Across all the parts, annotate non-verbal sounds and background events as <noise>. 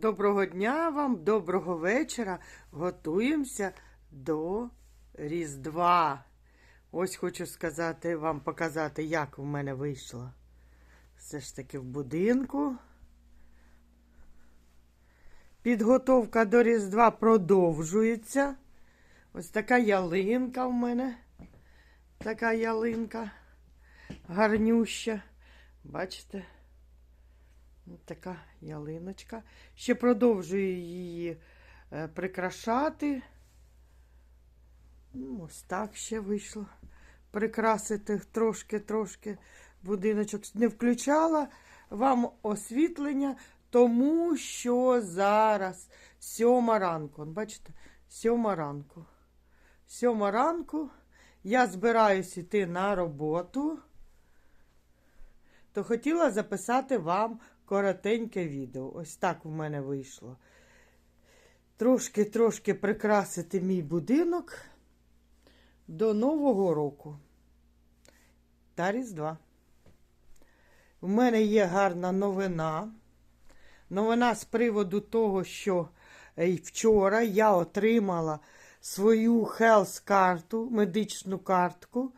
Доброго дня вам, доброго вечора. Готуємося до Різдва. Ось хочу сказати, вам показати, як в мене вийшло. Все ж таки в будинку. Підготовка до Різдва продовжується. Ось така ялинка в мене. Така ялинка гарнюща. Бачите? Ось така ялиночка. Ще продовжую її е, прикрашати. Ну, Ось так ще вийшло. Прикрасити трошки-трошки будиночок. Не включала вам освітлення, тому що зараз сьома ранку. Бачите, сьома ранку. Сьома ранку я збираюсь іти на роботу то хотіла записати вам коротеньке відео. Ось так в мене вийшло. Трошки-трошки прикрасити мій будинок до Нового року та Різдва. У мене є гарна новина. Новина з приводу того, що е, вчора я отримала свою хелс-карту, медичну картку.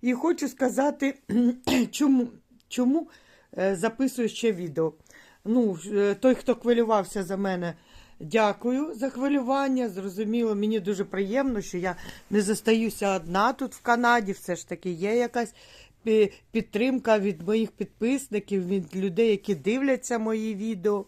І хочу сказати, <clears throat> чому, чому записую ще відео. Ну, е, той, хто хвилювався за мене, дякую за хвилювання. Зрозуміло, мені дуже приємно, що я не застаюся одна тут в Канаді. Все ж таки є якась підтримка від моїх підписників, від людей, які дивляться мої відео.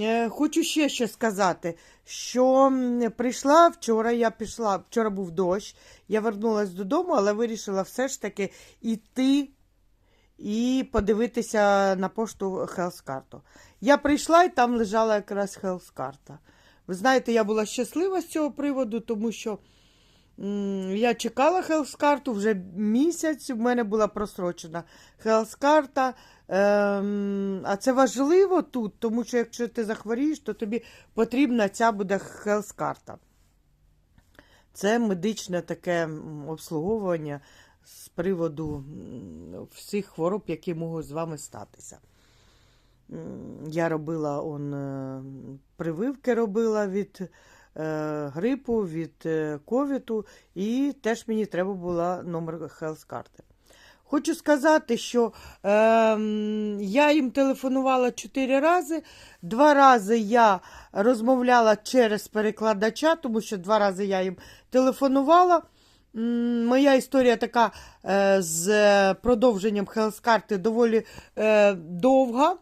Е, Хочу ще що сказати, що прийшла вчора, я пішла, вчора був дощ, я вернулася додому, але вирішила все ж таки йти і подивитися на пошту Хелскарту. Я прийшла і там лежала якраз Хелскарта. Ви знаєте, я була щаслива з цього приводу, тому що я чекала Хелскарту вже місяць, в мене була просрочена Хелскарта. Ем, а це важливо тут, тому що якщо ти захворієш, то тобі потрібна ця буде Хелскарта. Це медичне таке обслуговування з приводу всіх хвороб, які можуть з вами статися. Я робила он, е, прививки робила від е, грипу, від е, ковіду, і теж мені треба була номер хелс-карти. Хочу сказати, що е, я їм телефонувала чотири рази. Два рази я розмовляла через перекладача, тому що два рази я їм телефонувала. Моя історія така е, з продовженням хелс-карти доволі е, довга,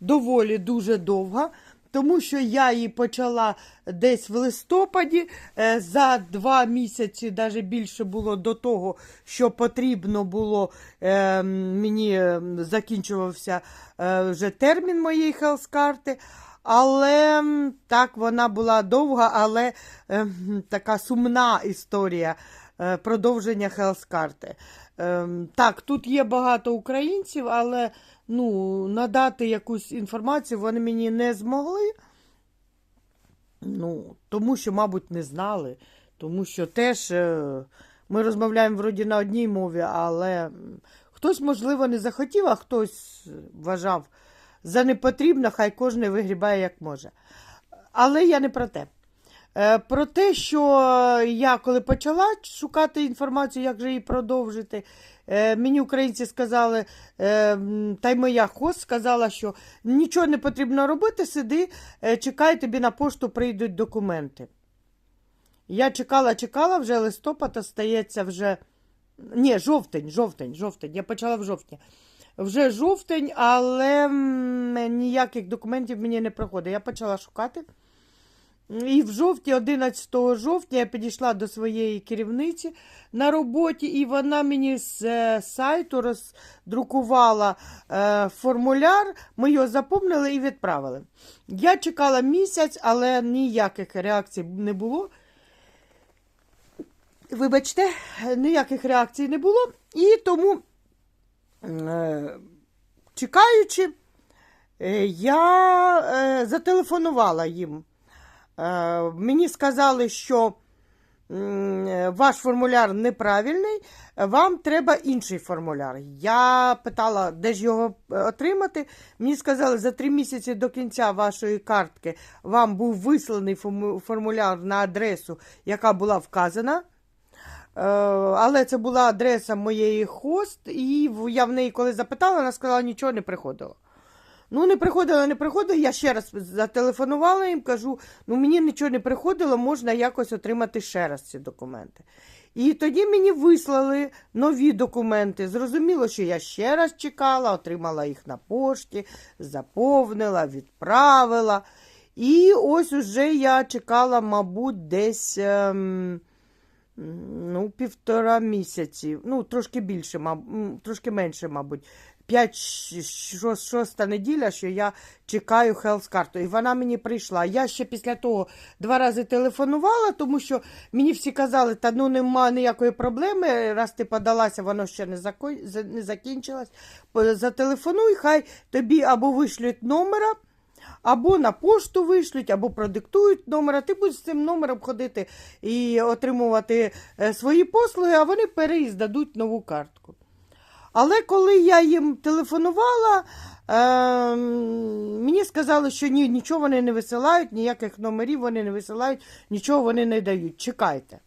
доволі дуже довга, тому що я її почала десь в листопаді. е, За два місяці, навіть більше було до того, що потрібно було, мені закінчувався вже термін моєї хелс-карти. Але так вона була довга, але е, така сумна історія е, продовження хелс-карти. Е, так, тут є багато українців, але ну, надати якусь інформацію вони мені не змогли. Ну, тому що, мабуть, не знали. Тому що теж е, ми розмовляємо вроді на одній мові, але хтось, можливо, не захотів, а хтось вважав за непотрібно, хай кожен вигрібає як може. Але я не про те. Е, Про те, що я коли почала шукати інформацію, як же її продовжити, е, мені українці сказали, е, та й моя хост сказала, що нічого не потрібно робити, сиди, чекай, тобі на пошту прийдуть документи. Я чекала, чекала, вже листопад остається вже. Ні, жовтень, жовтень, жовтень. Я почала в жовтні. Вже жовтень, але ніяких документів мені не приходить. Я почала шукати. І в жовтні, 11 жовтня, я підійшла до своєї керівниці на роботі, і вона мені з е, сайту роздрукувала е, формуляр, ми його заповнили і відправили. Я чекала місяць, але ніяких реакцій не було. Вибачте, ніяких реакцій не було. І тому, чекаючи, е, я е, зателефонувала їм. Е, Мені сказали, що е, ваш формуляр неправильний, вам треба інший формуляр. Я питала, де ж його е, отримати. Мені сказали, за три місяці до кінця вашої картки вам був висланий формуляр на адресу, яка була вказана. Е, Але це була адреса моєї хост, і я в неї, коли запитала, вона сказала, нічого не приходило. Ну, не приходило, не приходило. Я ще раз зателефонувала їм, кажу, ну мені нічого не приходило, можна якось отримати ще раз ці документи. І тоді мені вислали нові документи. Зрозуміло, що я ще раз чекала, отримала їх на пошті, заповнила, відправила. І ось уже я чекала, мабуть, десь. Ем, Ну, півтора місяці. Ну, трошки більше, маб- трошки менше, мабуть. П'ять, ш- ш- шоста неділя, що я чекаю Health карту. І вона мені прийшла. Я ще після того два рази телефонувала, тому що мені всі казали, та ну нема ніякої проблеми. Раз ти подалася, воно ще не, зако... за- не закінчилось. Зателефонуй, хай тобі або вишлють номера. Або на пошту вишлють, або продиктують номер, а ти будеш з цим номером ходити і отримувати е, свої послуги, а вони переіздадуть нову картку. Але коли я їм телефонувала, е, мені сказали, що ні, нічого вони не висилають, ніяких номерів вони не висилають, нічого вони не дають. Чекайте.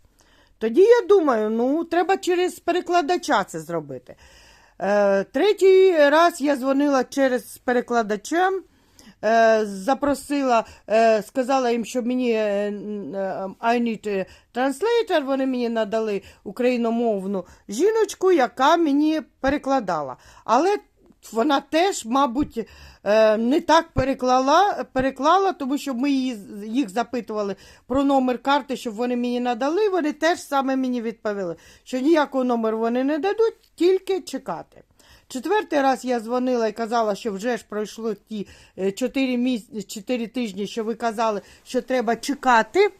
Тоді я думаю, ну, треба через перекладача це зробити. Е, третій раз я дзвонила через перекладачем. Е, запросила, е, сказала їм, що мені е, I need translator, вони мені надали україномовну жіночку, яка мені перекладала. Але вона теж, мабуть, не так переклала, переклала, тому що ми її, їх запитували про номер карти, щоб вони мені надали. Вони теж саме мені відповіли, що ніякого номеру вони не дадуть, тільки чекати. Четвертий раз я дзвонила і казала, що вже ж пройшло ті 4, міс... 4 тижні, що ви казали, що треба чекати.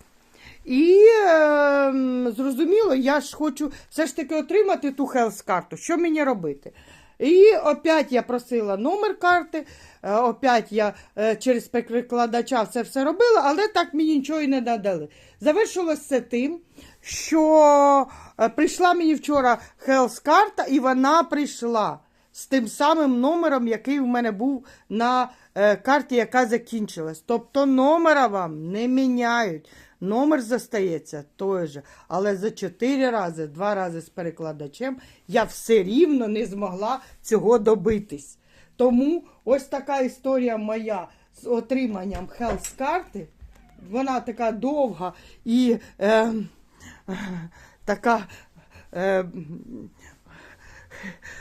І е, зрозуміло, я ж хочу все ж таки отримати ту хелс карту. Що мені робити? І опять я просила номер карти, е, опять я е, через перекладача це все робила, але так мені нічого і не надали. Завершилось це тим, що е, прийшла мені вчора хелс карта, і вона прийшла з тим самим номером, який у мене був на е, карті, яка закінчилась. Тобто номера вам не міняють. Номер застається той же. Але за чотири рази, два рази з перекладачем, я все рівно не змогла цього добитись. Тому ось така історія моя з отриманням хелс карти. Вона така довга і е, така. Е,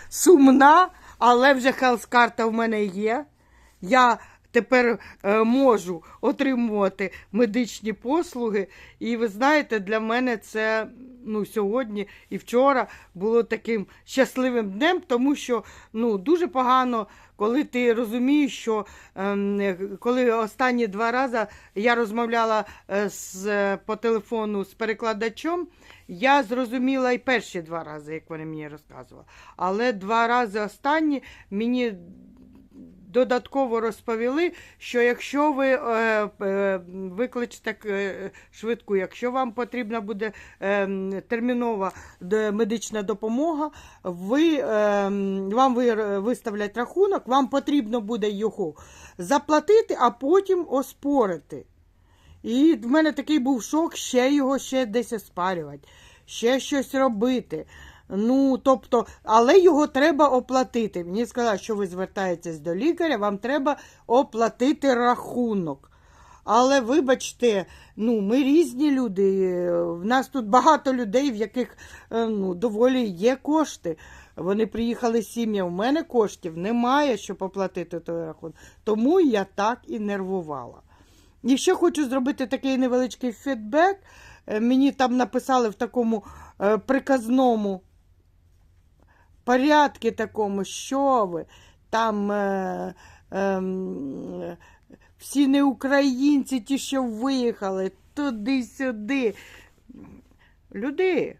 сумна, але вже хелс-карта в мене є. Я тепер е, можу отримувати медичні послуги. І ви знаєте, для мене це ну, сьогодні і вчора було таким щасливим днем, тому що ну, дуже погано, коли ти розумієш, що ем, коли останні два рази я розмовляла е, з, по телефону з перекладачом, я зрозуміла і перші два рази, як вони мені розказували. Але два рази останні мені додатково розповіли, що якщо ви е, е, викличете е, швидку, якщо вам потрібна буде е, термінова медична допомога, ви, е, вам ви- виставлять рахунок, вам потрібно буде його заплатити, а потім оспорити. І в мене такий був шок, ще його ще десь оспарювати, ще щось робити. Ну, тобто, але його треба оплатити. Мені сказали, що ви звертаєтесь до лікаря, вам треба оплатити рахунок. Але вибачте, ну, ми різні люди. В нас тут багато людей, в яких е, ну, доволі є кошти. Вони приїхали сім'я. У мене коштів немає, щоб оплатити той рахунок. Тому я так і нервувала. І ще хочу зробити такий невеличкий фідбек. Е, Мені там написали в такому е, приказному порядку такому, що ви там е, е, всі не українці, ті, що виїхали, туди-сюди. Люди,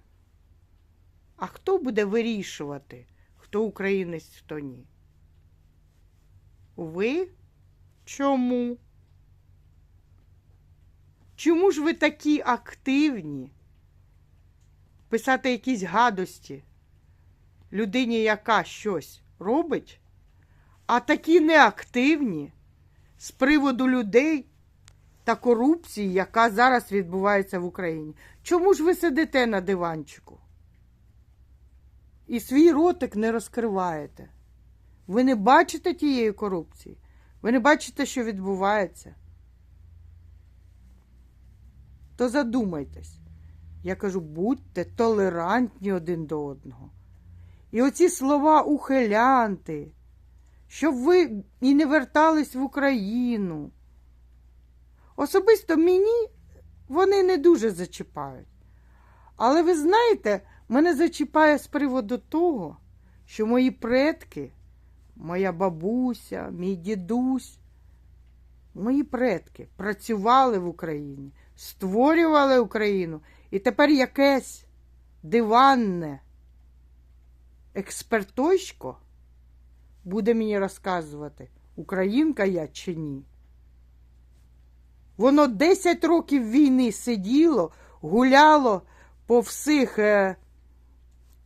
а хто буде вирішувати, хто українець, хто ні? Ви? Чому? Чому ж ви такі активні писати якісь гадості людині, яка щось робить, а такі неактивні з приводу людей та корупції, яка зараз відбувається в Україні. Чому ж ви сидите на диванчику? І свій ротик не розкриваєте. Ви не бачите тієї корупції. Ви не бачите, що відбувається. То задумайтесь. Я кажу, будьте толерантні один до одного. І оці слова ухилянти, щоб ви і не вертались в Україну. Особисто мені вони не дуже зачіпають. Але ви знаєте, мене зачіпає з приводу того, що мої предки, моя бабуся, мій дідусь, мої предки працювали в Україні, створювали Україну, і тепер якесь диванне експертойсько буде мені розказувати, українка я чи ні. Воно 10 років війни сиділо, гуляло по всіх е,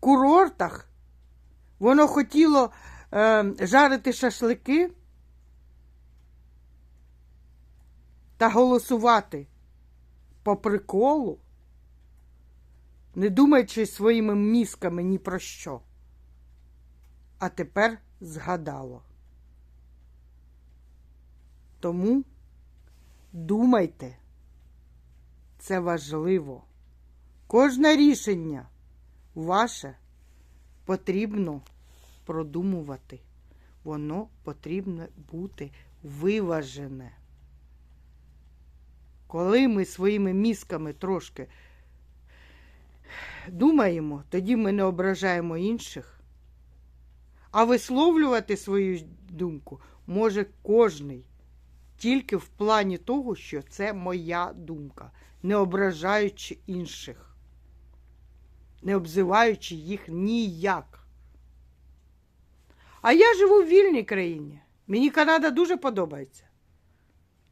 курортах. Воно хотіло е, жарити шашлики та голосувати по приколу, не думаючи своїми мізками ні про що. А тепер згадало. Тому думайте, це важливо. Кожне рішення ваше потрібно продумувати. Воно потрібно бути виважене. Коли ми своїми мізками трошки думаємо, тоді ми не ображаємо інших. А висловлювати свою думку може кожний, тільки в плані того, що це моя думка, не ображаючи інших, не обзиваючи їх ніяк. А я живу в вільній країні. Мені Канада дуже подобається.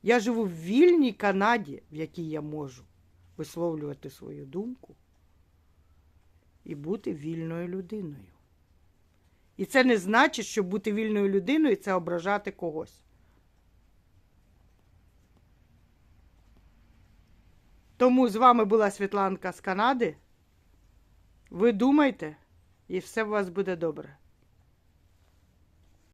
Я живу в вільній Канаді, в якій я можу висловлювати свою думку і бути вільною людиною. І це не значить, що бути вільною людиною це ображати когось. Тому з вами була Світланка з Канади. Ви думайте, і все у вас буде добре.